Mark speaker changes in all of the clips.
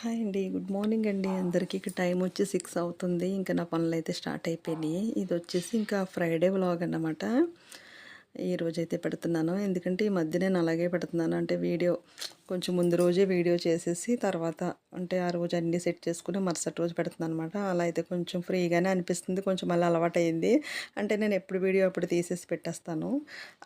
Speaker 1: Hi అండి. Good morning అండి. అందరికీ ఇక టైం వచ్చి సిక్స్ అవుతుంది. ఇంకా నా పనులు అయితే స్టార్ట్ అయిపోయినాయి. ఇది వచ్చేసి ఇంకా ఫ్రైడే వ్లాగ్ అన్నమాట. ఈ రోజైతే పెడుతున్నాను. ఎందుకంటే ఈ మధ్య నేను అలాగే పెడుతున్నాను. అంటే వీడియో కొంచెం ముందు రోజే వీడియో చేసేసి తర్వాత అంటే ఆ రోజు అన్నీ సెట్ చేసుకుని మరుసటి రోజు పెడుతున్నాను అనమాట అలా అయితే కొంచెం ఫ్రీగానే అనిపిస్తుంది. కొంచెం మళ్ళీ అలవాటైంది అంటే నేను ఎప్పుడు వీడియో అప్పుడు తీసేసి పెట్టేస్తాను.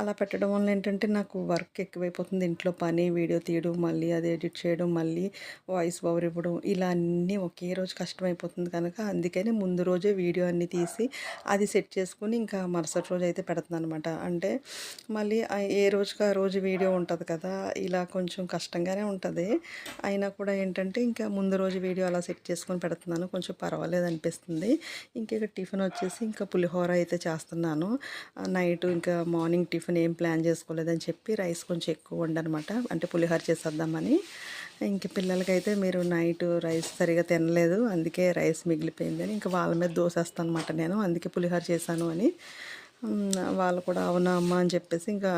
Speaker 1: అలా పెట్టడం వల్ల ఏంటంటే నాకు వర్క్ ఎక్కువైపోతుంది. ఇంట్లో పని వీడియో తీయడం మళ్ళీ అది ఎడిట్ చేయడం మళ్ళీ వాయిస్ ఓవర్ ఇవ్వడం ఇలా అన్నీ ఒకే రోజు కష్టమైపోతుంది కనుక అందుకని ముందు రోజే వీడియో అన్నీ తీసి అది సెట్ చేసుకుని ఇంకా మరుసటి రోజు అయితే పెడుతున్నాను అనమాట అంటే మళ్ళీ ఏ రోజుకి ఆ రోజు వీడియో ఉంటుంది కదా ఇలా కొంచెం కష్టంగానే ఉంటుంది. అయినా కూడా ఏంటంటే ఇంకా ముందు రోజు వీడియో అలా సెట్ చేసుకొని పెడుతున్నాను. కొంచెం పర్వాలేదు అనిపిస్తుంది. ఇంకా ఇక టిఫిన్ వచ్చేసి ఇంకా పులిహోర అయితే చేస్తున్నాను. నైట్ ఇంకా మార్నింగ్ టిఫిన్ ఏం ప్లాన్ చేసుకోలేదని చెప్పి రైస్ కొంచెం ఎక్కువ ఉండనమాట అంటే పులిహోర చేసేద్దామని. ఇంక పిల్లలకైతే మీరు నైట్ రైస్ సరిగా తినలేదు. అందుకే రైస్ మిగిలిపోయిందని ఇంకా వాళ్ళ మీద దోసేస్తాను అనమాట నేను. అందుకే పులిహోర చేశాను అని. వాళ్ళు కూడా అవునా అమ్మ అని చెప్పేసి ఇంకా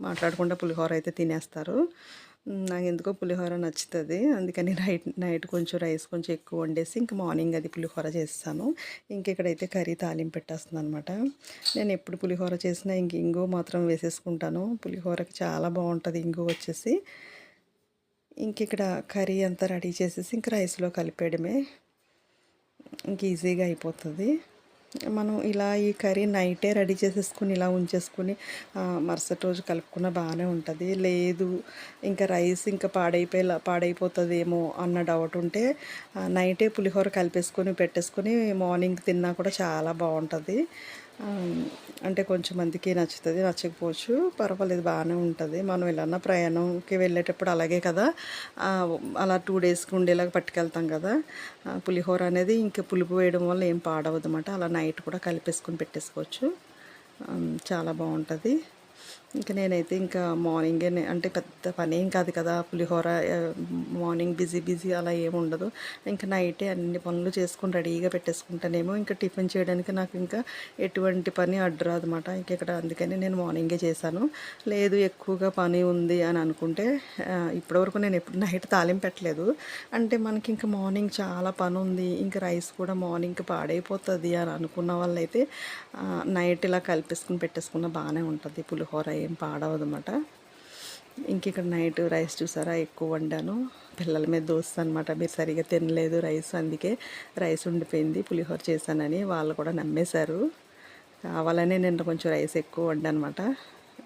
Speaker 1: మాట్లాడకుండా పులిహోర అయితే తినేస్తారు. నాకు ఎందుకో పులిహోర నచ్చుతుంది. అందుకని నైట్ నైట్ కొంచెం రైస్ కొంచెం ఎక్కువ వండేసి ఇంక మార్నింగ్ అది పులిహోర చేస్తాను. ఇంకెక్కడైతే కర్రీ తాలింపు పెట్టేస్తుంది అనమాట నేను ఎప్పుడు పులిహోర చేసినా ఇంక ఇంగు మాత్రం వేసేసుకుంటాను. పులిహోరకి చాలా బాగుంటుంది ఇంగు వచ్చేసి. ఇంక ఇక్కడ కర్రీ అంతా రెడీ చేసేసి ఇంక రైస్లో కలిపేయడమే. ఇంక ఈజీగా అయిపోతుంది. మనం ఇలా ఈ కర్రీ నైటే రెడీ చేసేసుకుని ఇలా ఉంచేసుకుని మరుసటి రోజు కలుపుకున్న బాగానే ఉంటుంది. లేదు ఇంకా రైస్ ఇంకా పాడైపోయి పాడైపోతుందేమో అన్న డౌట్ ఉంటే నైటే పులిహోర కలిపేసుకొని పెట్టేసుకొని మార్నింగ్ తిన్నా కూడా చాలా బాగుంటుంది. అంటే కొంచెం మందికి నచ్చుతుంది నచ్చకపోవచ్చు. పర్వాలేదు బాగానే ఉంటుంది. మనం ఎలా ప్రయాణంకి వెళ్ళేటప్పుడు అలాగే కదా. అలా టూ డేస్కి ఉండేలాగా పట్టుకెళ్తాం కదా. పులిహోర అనేది ఇంకా పులుపు వేయడం వల్ల ఏం పాడవదనమాట అలా నైట్ కూడా కలిపేసుకొని పెట్టేసుకోవచ్చు. చాలా బాగుంటుంది. ఇంకా నేనైతే ఇంకా మార్నింగే అంటే పెద్ద పని ఏం కాదు కదా పులిహోర మార్నింగ్ బిజీ బిజీ అలా ఏమి ఉండదు. ఇంకా నైటే అన్ని పనులు చేసుకుని రెడీగా పెట్టేసుకుంటానేమో ఇంకా టిఫిన్ చేయడానికి నాకు ఇంకా ఎటువంటి పని అడ్డు అనమాట ఇంక ఇక్కడ అందుకని నేను మార్నింగే చేశాను. లేదు ఎక్కువగా పని ఉంది అని అనుకుంటే ఇప్పటివరకు నేను ఎప్పుడు నైట్ తాలింపు పెట్టలేదు. అంటే మనకి ఇంకా మార్నింగ్ చాలా పని ఉంది ఇంకా రైస్ కూడా మార్నింగ్ పాడైపోతుంది అని అనుకున్న వాళ్ళైతే నైట్ ఇలా కలిపేసుకుని పెట్టేసుకున్న బాగానే ఉంటుంది పులిహోర ఏం పాడవదన్నమాట. ఇంక ఇక్కడ నైట్ రైస్ చూసారా? ఎక్కువ వండాను. పిల్లల మీద దోశ అనమాట మీరు సరిగా తినలేదు రైస్ అందుకే రైస్ ఉండిపోయింది. పులిహోర చేశానని వాళ్ళు కూడా నమ్మేశారు. కావాలనే నిన్న కొంచెం రైస్ ఎక్కువ వండనమాట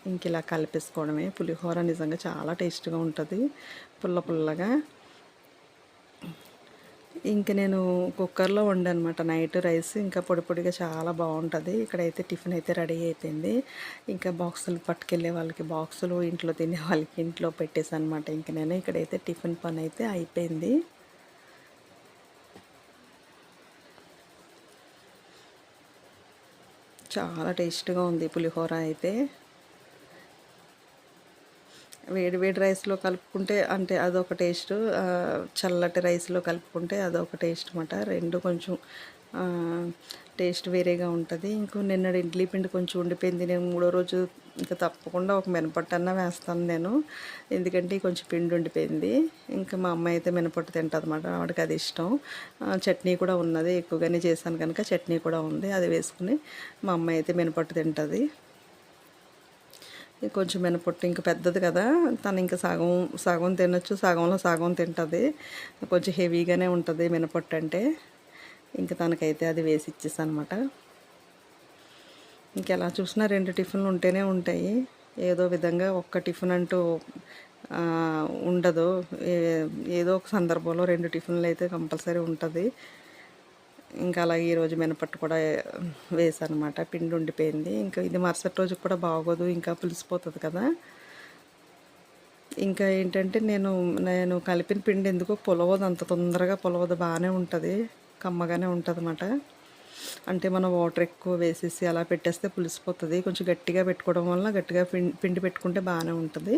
Speaker 1: ఇంక ఇలా కలిపేసుకోవడమే. పులిహోర నిజంగా చాలా టేస్ట్గా ఉంటుంది. పుల్ల పుల్లగా. ఇంక నేను కుక్కర్లో వండనమాట. నైట్ రైస్ ఇంకా పొడి పొడిగా చాలా బాగుంటుంది. ఇక్కడైతే టిఫిన్ అయితే రెడీ అయిపోయింది. ఇంకా బాక్సులు పట్టుకెళ్ళే వాళ్ళకి బాక్సులు ఇంట్లో తినే వాళ్ళకి ఇంట్లో పెట్టేసాను అనమాట ఇంక నేను ఇక్కడైతే టిఫిన్ పని అయితే అయిపోయింది. చాలా టేస్ట్గా ఉంది పులిహోర అయితే. వేడి వేడి రైస్లో కలుపుకుంటే అంటే అదొక టేస్ట్ చల్లటి రైస్లో కలుపుకుంటే అదొక టేస్ట్ అనమాట రెండు కొంచెం టేస్ట్ వేరేగా ఉంటుంది. ఇంకో నిన్నటి ఇడ్లీ పిండి కొంచెం ఉండిపోయింది. నేను మూడో రోజు ఇంకా తప్పకుండా ఒక మినపట్టు అన్న వేస్తాను నేను. ఎందుకంటే కొంచెం పిండి ఉండిపోయింది. ఇంకా మా అమ్మ అయితే మినపట్టు తింటుంది అనమాట ఆవిడకి అది ఇష్టం. చట్నీ కూడా ఉన్నది. ఎక్కువగానే చేశాను కనుక చట్నీ కూడా ఉంది. అది వేసుకుని మా అమ్మ అయితే మినపట్టు తింటుంది. ఇది కొంచెం మినపొట్టు ఇంకా పెద్దది కదా. తను ఇంకా సగం సగం తినొచ్చు సగంలో సగం తింటుంది. కొంచెం హెవీగానే ఉంటుంది మినపొట్టు అంటే. ఇంకా తనకైతే అది వేసి ఇచ్చేసాను అనమాట ఇంకెలా చూసినా రెండు టిఫిన్లు ఉంటేనే ఉంటాయి. ఏదో విధంగా ఒక్క టిఫిన్ అంటూ ఉండదు. ఏదో ఒక సందర్భంలో రెండు టిఫిన్లు అయితే కంపల్సరీ ఉంటుంది. ఇంకా అలాగే ఈరోజు మినపట్టు కూడా వేసాను అనమాట పిండి ఉండిపోయింది. ఇంకా ఇది మరుసటి రోజు కూడా బాగోదు. ఇంకా పులిసిపోతుంది కదా. ఇంకా ఏంటంటే నేను నేను కలిపిన పిండి ఎందుకో పొలవదు. అంత తొందరగా పొలవదు. బాగానే ఉంటుంది. కమ్మగానే ఉంటుంది అన్నమాట అంటే మనం వాటర్ ఎక్కువ వేసేసి అలా పెట్టేస్తే పులిసిపోతుంది. కొంచెం గట్టిగా పెట్టుకోవడం వల్ల గట్టిగా పిండి పెట్టుకుంటే బాగానే ఉంటుంది.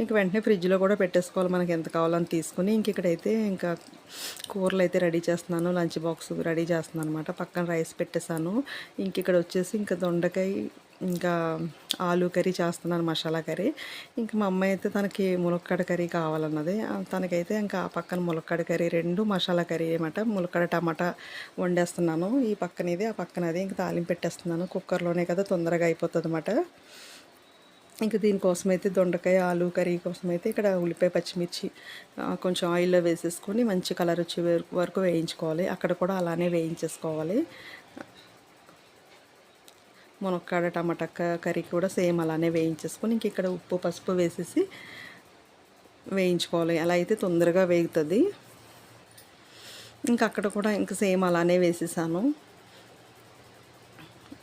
Speaker 1: ఇంక వెంటనే ఫ్రిడ్జ్లో కూడా పెట్టేసుకోవాలి మనకి ఎంత కావాలని తీసుకుని. ఇంక ఇక్కడైతే ఇంకా కూరలు అయితే రెడీ చేస్తున్నాను. లంచ్ బాక్స్ రెడీ చేస్తున్నాను అనమాట పక్కన రైస్ పెట్టేశాను. ఇంక ఇక్కడ వచ్చేసి ఇంకా దొండకాయ ఇంకా ఆలు కర్రీ చేస్తున్నాను మసాలా కర్రీ. ఇంకా మా అమ్మాయి అయితే తనకి ములక్కడ కర్రీ కావాలన్నది. తనకైతే ఇంకా ఆ పక్కన ములక్కడ కర్రీ రెండు మసాలా కర్రీ అనమాట ములక్కడ టమాటా వండేస్తున్నాను. ఈ పక్కన ఇది ఆ పక్కన అది ఇంకా తాలింపు పెట్టేస్తున్నాను. కుక్కర్లోనే కదా తొందరగా అయిపోతుంది అనమాట ఇంకా దీనికోసం అయితే దొండకాయ ఆలు కర్రీ కోసం అయితే ఇక్కడ ఉల్లిపాయ పచ్చిమిర్చి కొంచెం ఆయిల్లో వేసేసుకొని మంచి కలర్ వచ్చే వరకు- వరకు వేయించుకోవాలి. అక్కడ కూడా అలానే వేయించేసుకోవాలి. మునక్కాడ టమాటా కర్రీ కూడా సేమ్ అలానే వేయించేసుకొని ఇంక ఇక్కడ ఉప్పు పసుపు వేసేసి వేయించుకోవాలి. అలా అయితే తొందరగా వేగుతుంది. ఇంకా అక్కడ కూడా ఇంకా సేమ్ అలానే వేసేసాను.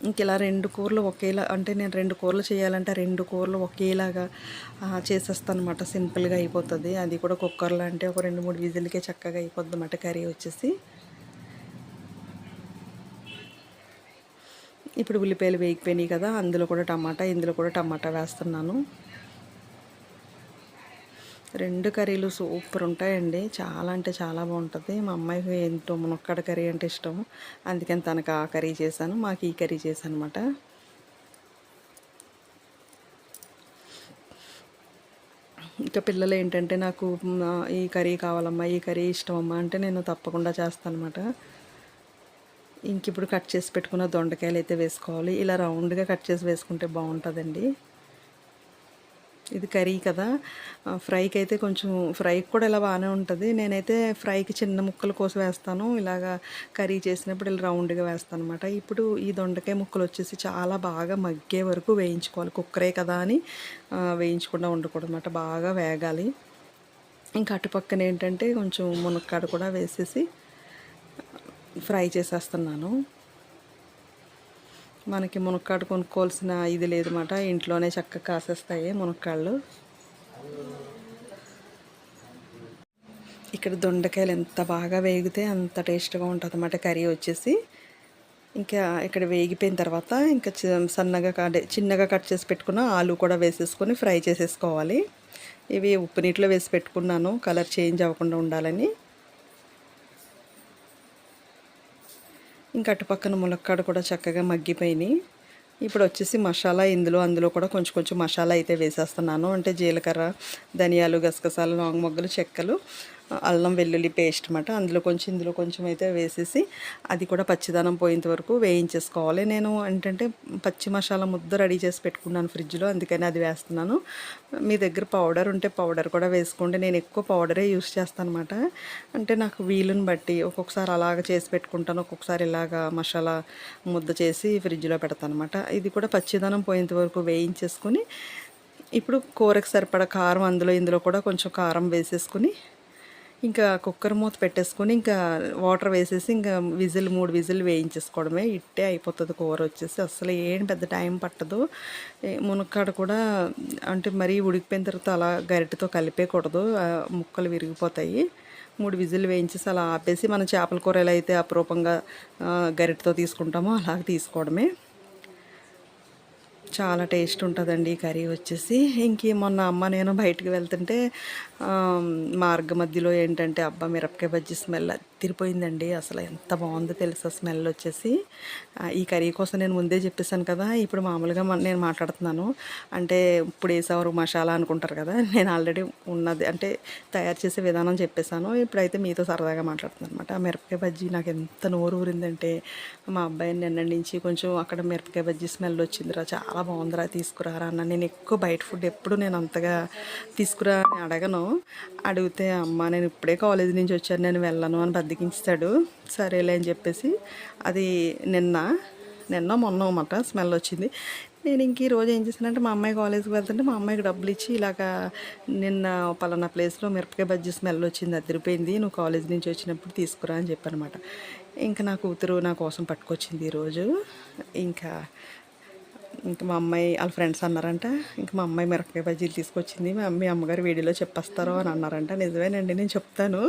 Speaker 1: ఇంక ఇలా రెండు కూరలు ఒకేలా అంటే నేను రెండు కూరలు చేయాలంటే రెండు కూరలు ఒకేలాగా చేసేస్తాను అనమాట సింపుల్గా అయిపోతుంది. అది కూడా కుక్కర్లో అంటే ఒక రెండు మూడు విజిల్కే చక్కగా అయిపోద్ది అన్నమాట కర్రీ వచ్చేసి. ఇప్పుడు ఉల్లిపాయలు వేగిపోయినాయి కదా అందులో కూడా టమాటా ఇందులో కూడా టమాటా వేస్తున్నాను. రెండు కర్రీలు సూపర్ ఉంటాయండి. చాలా అంటే చాలా బాగుంటుంది. మా అమ్మాయికి ఎంతో మునక్కడ కర్రీ అంటే ఇష్టం అందుకని తనకు ఆ కర్రీ చేశాను. మాకు ఈ కర్రీ చేశాను అనమాట ఇంకా పిల్లలు ఏంటంటే నాకు ఈ కర్రీ కావాలమ్మా ఈ కర్రీ ఇష్టం అమ్మా అంటే నేను తప్పకుండా చేస్తాను అనమాట ఇంక ఇప్పుడు కట్ చేసి పెట్టుకున్న దొండకాయలు అయితే వేసుకోవాలి. ఇలా రౌండ్గా కట్ చేసి వేసుకుంటే బాగుంటుందండి. ఇది కర్రీ కదా. ఫ్రైకి అయితే కొంచెం ఫ్రైకి కూడా ఇలా బాగానే ఉంటుంది. నేనైతే ఫ్రైకి చిన్న ముక్కలు కోసి వేస్తాను. ఇలాగా కర్రీ చేసినప్పుడు ఇలా రౌండ్గా వేస్తాను అనమాట ఇప్పుడు ఈ దొండకాయ ముక్కలు వచ్చేసి చాలా బాగా మగ్గే వరకు వేయించుకోవాలి. కుక్కరే కదా అని వేయించకుండా ఉండకూడదు అనమాట బాగా వేగాలి. ఇంకా అటుపక్కన ఏంటంటే కొంచెం మునక్కాడ కూడా వేసేసి ఫ్రై చేసేస్తున్నాను. మనకి మునక్కాడు కొనుక్కోవాల్సిన ఇది లేదన్నమాట. ఇంట్లోనే చక్కగా కాసేస్తాయి మునక్కాళ్ళు. ఇక్కడ దొండకాయలు ఎంత బాగా వేగితే అంత టేస్ట్గా ఉంటుంది అన్నమాట కర్రీ వచ్చేసి. ఇంకా ఇక్కడ వేగిపోయిన తర్వాత ఇంకా సన్నగా కాడే చిన్నగా కట్ చేసి పెట్టుకున్న ఆలు కూడా వేసేసుకొని ఫ్రై చేసేసుకోవాలి. ఇవి ఉప్పు నీటిలో వేసి పెట్టుకున్నాను. కలర్ చేంజ్ అవ్వకుండా ఉండాలని. ఇంకా అటుపక్కన ములక్కాడ కూడా చక్కగా మగ్గిపోయినాయి. ఇప్పుడు వచ్చేసి మసాలా ఇందులో అందులో కూడా కొంచెం కొంచెం మసాలా అయితే వేసేస్తున్నాను. అంటే జీలకర్ర ధనియాలు గసగసాలు లాంగ్ మొగ్గలు చెక్కలు. అల్లం వెల్లుల్లి పేస్ట్ అనమాట అందులో కొంచెం ఇందులో కొంచెం అయితే వేసేసి అది కూడా పచ్చిదనం పోయేంత వరకు వేయించేసుకోవాలి. నేను ఏంటంటే పచ్చి మసాలా ముద్ద రెడీ చేసి పెట్టుకున్నాను ఫ్రిడ్జ్లో అందుకని అది వేస్తున్నాను. మీ దగ్గర పౌడర్ ఉంటే పౌడర్ కూడా వేసుకోండి. నేను ఎక్కువ పౌడరే యూస్ చేస్తాను అనమాట అంటే నాకు వీలుని బట్టి ఒక్కొక్కసారి అలాగ చేసి పెట్టుకుంటాను. ఒక్కొక్కసారి ఇలాగ మసాలా ముద్ద చేసి ఫ్రిడ్జ్లో పెడతాను అనమాట ఇది కూడా పచ్చిదనం పోయేంత వరకు వేయించేసుకొని ఇప్పుడు కూరకు సరిపడా కారం అందులో ఇందులో కూడా కొంచెం కారం వేసేసుకుని ఇంకా కుక్కర్ మూత పెట్టేసుకొని ఇంకా వాటర్ వేసేసి ఇంకా విజిల్ మూడు విజిల్ వేయించేసుకోవడమే. ఇట్టే అయిపోతుంది కూర వచ్చేసి. అసలు ఏం పెద్ద టైం పట్టదు. మునక్కాడ కూడా అంటే మరీ ఉడికిపోయిన తర్వాత అలా గరిటతో కలిపేయకూడదు. ముక్కలు విరిగిపోతాయి. మూడు విజిల్ వేయించేసి అలా ఆపేసి మన చేపల కూర ఎలా అయితే అపరూపంగా గరిటతో తీసుకుంటామో అలాగ తీసుకోవడమే. చాలా టేస్ట్ ఉంటుందండి ఈ కర్రీ వచ్చేసి. ఇంక మొన్న అమ్మ నేను బయటకు వెళ్తుంటే మార్గ మధ్యలో ఏంటంటే అబ్బా మిరపకాయ బజ్జి స్మెల్ తిరిపోయిందండి అసలు ఎంత బాగుందో తెలుసా స్మెల్ వచ్చేసి. ఈ కర్రీ కోసం నేను ముందే చెప్పేశాను కదా. ఇప్పుడు మామూలుగా నేను మాట్లాడుతున్నాను. అంటే ఇప్పుడు వేసేవారు మసాలా అనుకుంటారు కదా. నేను ఆల్రెడీ ఉన్నది అంటే తయారు చేసే విధానం చెప్పేశాను. ఇప్పుడైతే మీతో సరదాగా మాట్లాడుతున్నాను అనమాట ఆ మిరపకాయ బజ్జీ నాకు ఎంత నోరు ఊరిందంటే మా అబ్బాయిని నిన్న నుంచి కొంచెం అక్కడ మిరపకాయ బజ్జీ స్మెల్ వచ్చిందిరా చాలా బాగుందిరా తీసుకురారా అన్న. నేను ఎక్కువ బయట ఫుడ్ ఎప్పుడు నేను అంతగా తీసుకురా అని అడగను. అడిగితే అమ్మ నేను ఇప్పుడే కాలేజీ నుంచి వచ్చాను నేను వెళ్ళను అని బద్దకించాడు సరేలే అని చెప్పేసి అది నిన్న నిన్న మొన్న అన్నమాట స్మెల్ వచ్చింది. నేను ఇంక ఈ రోజు ఏం చేశానంటే మా అమ్మాయి కాలేజీకి వెళ్తుంటే మా అమ్మాయికి డబ్బులు ఇచ్చి ఇలాగా నిన్న పలానా ప్లేస్లో మిరపకాయ బజ్జీ స్మెల్ వచ్చింది అదిరిపోయింది నువ్వు కాలేజ్ నుంచి వచ్చినప్పుడు తీసుకురా అని చెప్పానమాట ఇంకా నా కూతురు నా కోసం పట్టుకొచ్చింది ఈరోజు ఇంకా ఇంకా మా అమ్మాయి వాళ్ళ ఫ్రెండ్స్ అన్నారంట ఇంకా మా అమ్మాయి మిరపకాయ బజ్జీలు తీసుకొచ్చింది మా అమ్మాయి అమ్మగారు వీడియోలో చెప్పేస్తారు అని అన్నారంట. నిజమేనండి నేను చెప్తాను.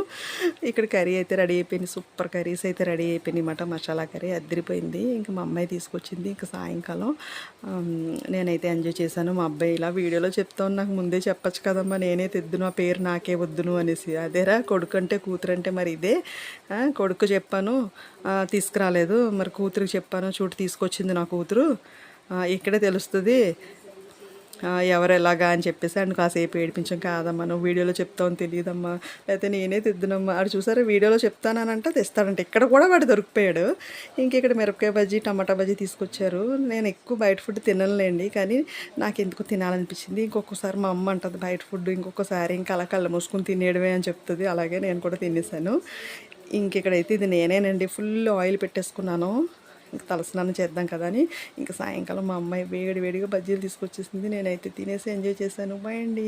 Speaker 1: ఇక్కడ కర్రీ అయితే రెడీ అయిపోయింది సూపర్ కర్రీస్ అయితే రెడీ అయిపోయినాయి అన్నమాట. మసాలా కర్రీ అద్దరిపోయింది. ఇంకా మా అమ్మాయి తీసుకొచ్చింది ఇంకా సాయంకాలం నేనైతే ఎంజాయ్ చేశాను. మా అబ్బాయి ఇలా వీడియోలో చెప్తాను నాకు ముందే చెప్పచ్చు కదమ్మా నేనే తెద్దును ఆ పేరు నాకే వద్దును అనేసి. అదేరా కొడుకు అంటే కూతురు అంటే మరి ఇదే. కొడుకు చెప్పాను తీసుకురాలేదు మరి కూతురికి చెప్పాను చూడు తీసుకొచ్చింది నా కూతురు. ఇక్కడే తెలుస్తుంది. ఎవరు ఎలాగా అని చెప్పేసి అండ్ కాసేపు ఏడిపించాం. కాదమ్మా నువ్వు వీడియోలో చెప్తావు తెలియదమ్మా. లేకపోతే నేనే తిద్దునమ్మా. ఆడు చూసారా వీడియోలో చెప్తానంట తెస్తాడంట. ఇక్కడ కూడా వాడు దొరికిపోయాడు. ఇంక ఇక్కడ మిరపకాయ బజ్జీ టమాటా బజ్జీ తీసుకొచ్చారు. నేను ఎక్కువ బయట ఫుడ్ తినలేండి కానీ నాకు ఎందుకు తినాలనిపించింది? ఇంకొకసారి మా అమ్మ అంటుంది బయట ఫుడ్ ఇంకొకసారి ఇంకా అలా కళ్ళ మూసుకుని తినేయడమే అని చెప్తుంది. అలాగే నేను కూడా తినేసాను ఇంక ఇక్కడైతే ఇది నేనేనండి ఫుల్ ఆయిల్ పెట్టేసుకున్నాను. ఇంకా తలస్నానం చేద్దాం కదా అని ఇంకా సాయంకాలం మా అమ్మాయి వేడి వేడిగా బజ్జీలు తీసుకొచ్చేసింది. నేనైతే తినేసి ఎంజాయ్ చేశాను. బాయ్ అండి.